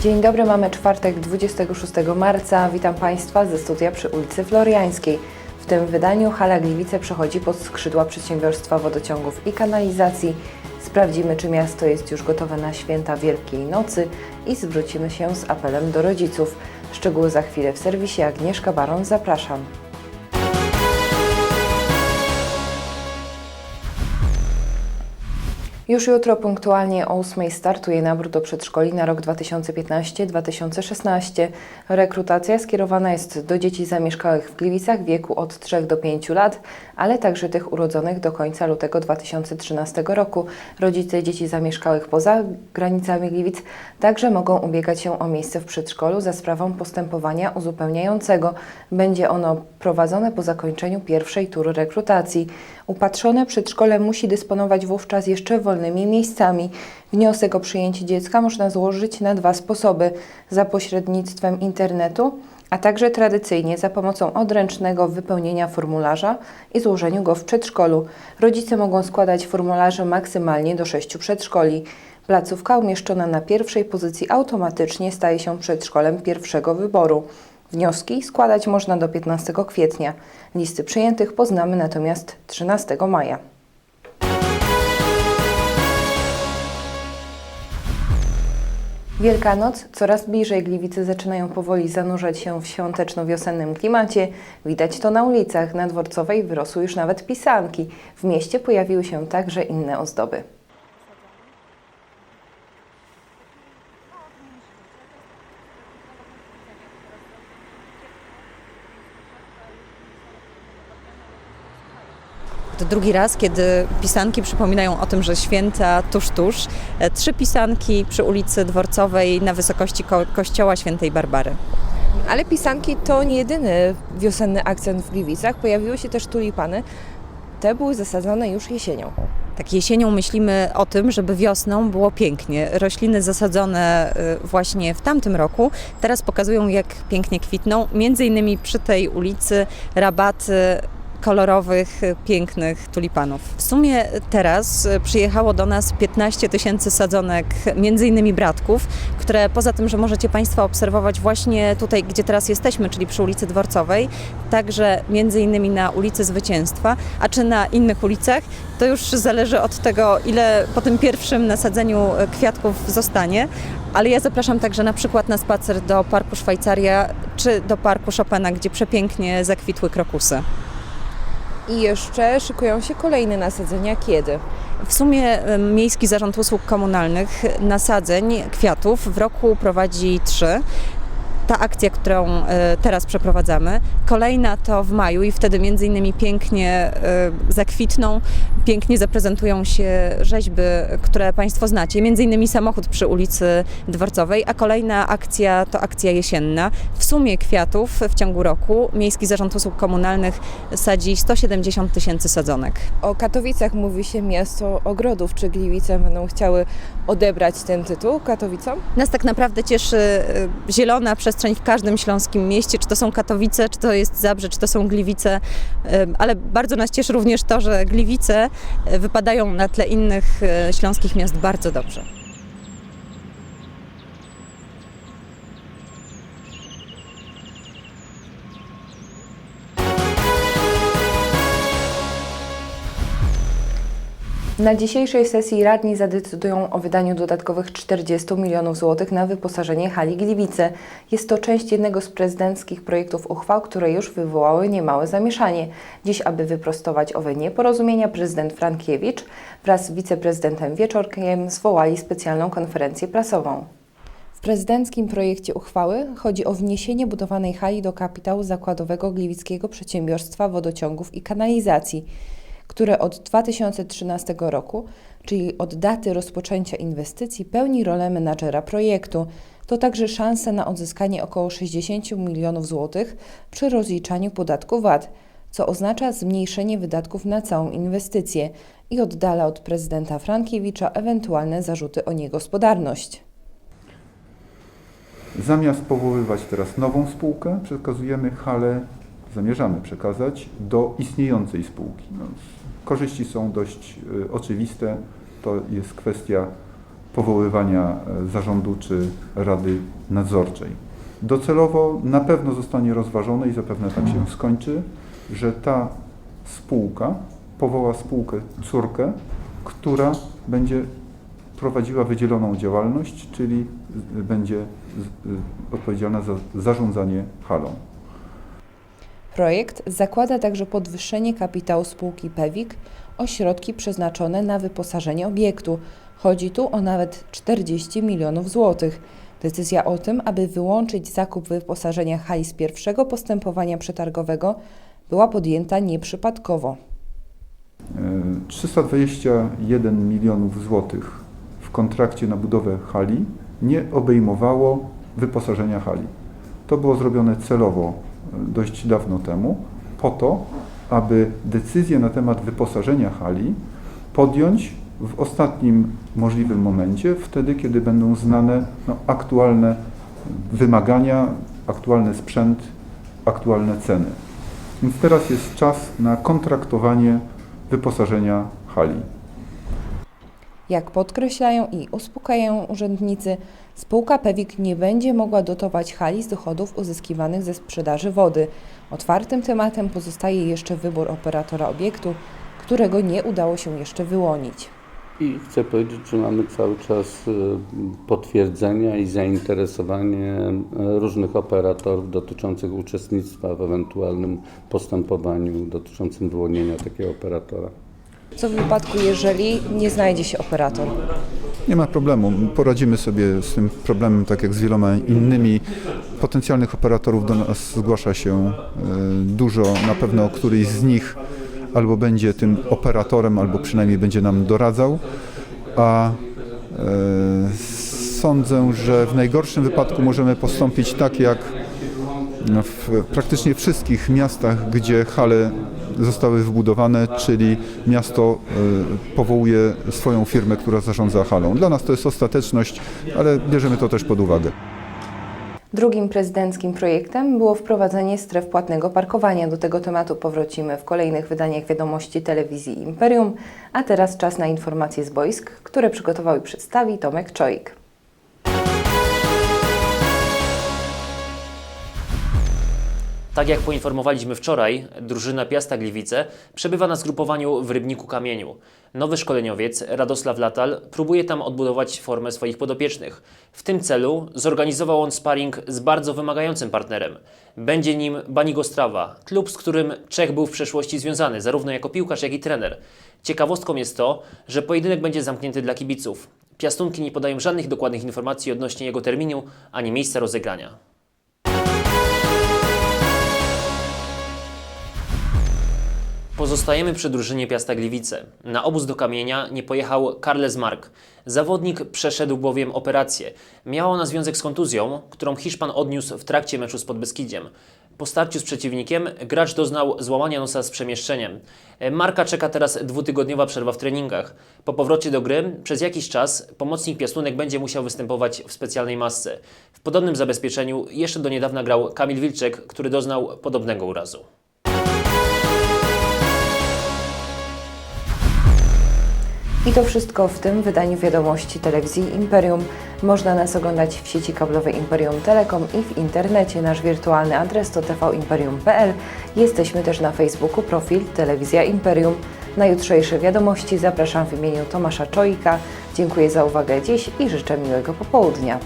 Dzień dobry, mamy czwartek 26 marca. Witam Państwa ze studia przy ulicy Floriańskiej. W tym wydaniu Hala Gliwice przechodzi pod skrzydła Przedsiębiorstwa Wodociągów i Kanalizacji. Sprawdzimy, czy miasto jest już gotowe na święta Wielkiej Nocy i zwrócimy się z apelem do rodziców. Szczegóły za chwilę w serwisie. Agnieszka Baron, zapraszam. Już jutro punktualnie o 8 startuje nabór do przedszkoli na rok 2015-2016. Rekrutacja skierowana jest do dzieci zamieszkałych w Gliwicach w wieku od 3 do 5 lat, ale także tych urodzonych do końca lutego 2013 roku. Rodzice dzieci zamieszkałych poza granicami Gliwic także mogą ubiegać się o miejsce w przedszkolu za sprawą postępowania uzupełniającego. Będzie ono prowadzone po zakończeniu pierwszej tury rekrutacji. Upatrzone przedszkole musi dysponować wówczas jeszcze wolnymi miejscami. Wniosek o przyjęcie dziecka można złożyć na dwa sposoby: za pośrednictwem internetu, a także tradycyjnie za pomocą odręcznego wypełnienia formularza i złożeniu go w przedszkolu. Rodzice mogą składać formularze maksymalnie do sześciu przedszkoli. Placówka umieszczona na pierwszej pozycji automatycznie staje się przedszkolem pierwszego wyboru. Wnioski składać można do 15 kwietnia. Listy przyjętych poznamy natomiast 13 maja. Wielkanoc, coraz bliżej Gliwice zaczynają powoli zanurzać się w świąteczno-wiosennym klimacie. Widać to na ulicach. Na Dworcowej wyrosły już nawet pisanki. W mieście pojawiły się także inne ozdoby. To drugi raz, kiedy pisanki przypominają o tym, że święta tuż, tuż. E, Trzy pisanki przy ulicy Dworcowej na wysokości ko- kościoła świętej Barbary. Ale pisanki to nie jedyny wiosenny akcent w Gliwicach. Pojawiły się też tulipany. Te były zasadzone już jesienią. Tak jesienią myślimy o tym, żeby wiosną było pięknie. Rośliny zasadzone y, właśnie w tamtym roku teraz pokazują, jak pięknie kwitną. Między innymi przy tej ulicy rabaty kolorowych, y, pięknych tulipanów. W sumie teraz y, przyjechało do nas 15 tysięcy sadzonek, między innymi bratków, które poza tym, że możecie Państwo obserwować właśnie tutaj, gdzie teraz jesteśmy, czyli przy ulicy Dworcowej, także między innymi na ulicy Zwycięstwa, a czy na innych ulicach, to już zależy od tego, ile po tym pierwszym nasadzeniu e, kwiatków zostanie. Ale ja zapraszam także na przykład na spacer do Parku Szwajcaria czy do Parku Chopina, gdzie przepięknie zakwitły krokusy. I jeszcze szykują się kolejne nasadzenia. Kiedy? W sumie Miejski Zarząd Usług Komunalnych nasadzeń kwiatów w roku prowadzi trzy. Ta akcja, którą e, teraz przeprowadzamy, kolejna to w maju i wtedy między innymi pięknie e, zakwitną, pięknie zaprezentują się rzeźby, które Państwo znacie, między innymi samochód przy ulicy Dworcowej, a kolejna akcja to akcja jesienna. W sumie kwiatów w ciągu roku Miejski Zarząd Usług Komunalnych sadzi 170 tysięcy sadzonek. O Katowicach mówi się miasto ogrodów. Czy Gliwice będą chciały odebrać ten tytuł Katowicom? Nas tak naprawdę cieszy y, zielona przestrzeń w każdym śląskim mieście, czy to są Katowice, czy to jest Zabrze, czy to są Gliwice, y, ale bardzo nas cieszy również to, że Gliwice wypadają na tle innych y, śląskich miast bardzo dobrze. Na dzisiejszej sesji radni zadecydują o wydaniu dodatkowych 40 milionów złotych na wyposażenie hali Gliwice. Jest to część jednego z prezydenckich projektów uchwał, które już wywołały niemałe zamieszanie. Dziś, aby wyprostować owe nieporozumienia, prezydent Frankiewicz wraz z wiceprezydentem Wieczorkiem zwołali specjalną konferencję prasową. W prezydenckim projekcie uchwały chodzi o wniesienie budowanej hali do kapitału zakładowego Gliwickiego Przedsiębiorstwa Wodociągów i Kanalizacji które od 2013 roku, czyli od daty rozpoczęcia inwestycji, pełni rolę menadżera projektu. To także szansa na odzyskanie około 60 milionów złotych przy rozliczaniu podatku VAT, co oznacza zmniejszenie wydatków na całą inwestycję i oddala od prezydenta Frankiewicza ewentualne zarzuty o niegospodarność. Zamiast powoływać teraz nową spółkę, przekazujemy halę, zamierzamy przekazać do istniejącej spółki. No, korzyści są dość y, oczywiste. To jest kwestia powoływania e, zarządu czy rady nadzorczej. Docelowo na pewno zostanie rozważone i zapewne tak się skończy, że ta spółka powoła spółkę córkę, która będzie prowadziła wydzieloną działalność, czyli y, będzie y, odpowiedzialna za zarządzanie halą. Projekt zakłada także podwyższenie kapitału spółki Pewik o środki przeznaczone na wyposażenie obiektu. Chodzi tu o nawet 40 milionów złotych. Decyzja o tym, aby wyłączyć zakup wyposażenia hali z pierwszego postępowania przetargowego była podjęta nieprzypadkowo. E, 321 milionów złotych w kontrakcie na budowę hali nie obejmowało wyposażenia hali. To było zrobione celowo e, dość dawno temu, po to, aby decyzję na temat wyposażenia hali podjąć w ostatnim możliwym momencie, wtedy kiedy będą znane no, aktualne wymagania, aktualny sprzęt, aktualne ceny. Więc teraz jest czas na kontraktowanie wyposażenia hali. Jak podkreślają i uspokajają urzędnicy, spółka Pewik nie będzie mogła dotować hali z dochodów uzyskiwanych ze sprzedaży wody. Otwartym tematem pozostaje jeszcze wybór operatora obiektu, którego nie udało się jeszcze wyłonić. I chcę powiedzieć, że mamy cały czas y, potwierdzenia i zainteresowanie y, różnych operatorów dotyczących uczestnictwa w ewentualnym postępowaniu dotyczącym wyłonienia takiego operatora. Co w wypadku, jeżeli nie znajdzie się operator? Nie ma problemu. Poradzimy sobie z tym problemem, tak jak z wieloma innymi. Potencjalnych operatorów do nas zgłasza się e, dużo. Na pewno któryś z nich albo będzie tym operatorem, albo przynajmniej będzie nam doradzał. A e, sądzę, że w najgorszym wypadku możemy postąpić tak, jak w praktycznie wszystkich miastach, gdzie hale zostały wybudowane, czyli miasto e, powołuje swoją firmę, która zarządza halą. Dla nas to jest ostateczność, ale bierzemy to też pod uwagę. Drugim prezydenckim projektem było wprowadzenie stref płatnego parkowania. Do tego tematu powrócimy w kolejnych wydaniach wiadomości telewizji Imperium, a teraz czas na informacje z boisk, które przygotował i przedstawi Tomek Czoik. Tak jak poinformowaliśmy wczoraj, drużyna Piasta Gliwice przebywa na zgrupowaniu w Rybniku Kamieniu. Nowy szkoleniowiec Radosław Latal próbuje tam odbudować formę swoich podopiecznych. W tym celu zorganizował on sparring z bardzo wymagającym partnerem. Będzie nim Banigostrawa, klub, z którym Czech był w przeszłości związany, zarówno jako piłkarz, jak i trener. Ciekawostką jest to, że pojedynek będzie zamknięty dla kibiców. Piastunki nie podają żadnych dokładnych informacji odnośnie jego terminu ani miejsca rozegrania. Pozostajemy przy drużynie Piasta Gliwice. Na obóz do kamienia nie pojechał Carles Mark. Zawodnik przeszedł bowiem operację. Miała ona związek z kontuzją, którą Hiszpan odniósł w trakcie meczu z Podbeskidziem. Po starciu z przeciwnikiem gracz doznał złamania nosa z przemieszczeniem. Marka czeka teraz dwutygodniowa przerwa w treningach. Po powrocie do gry przez jakiś czas pomocnik Piastunek będzie musiał występować w specjalnej masce. W podobnym zabezpieczeniu jeszcze do niedawna grał Kamil Wilczek, który doznał podobnego urazu. I to wszystko w tym wydaniu wiadomości telewizji Imperium. Można nas oglądać w sieci kablowej Imperium Telekom i w internecie. Nasz wirtualny adres to tvimperium.pl. Jesteśmy też na Facebooku, profil Telewizja Imperium. Na jutrzejsze wiadomości zapraszam w imieniu Tomasza Czojka. Dziękuję za uwagę dziś i życzę miłego popołudnia.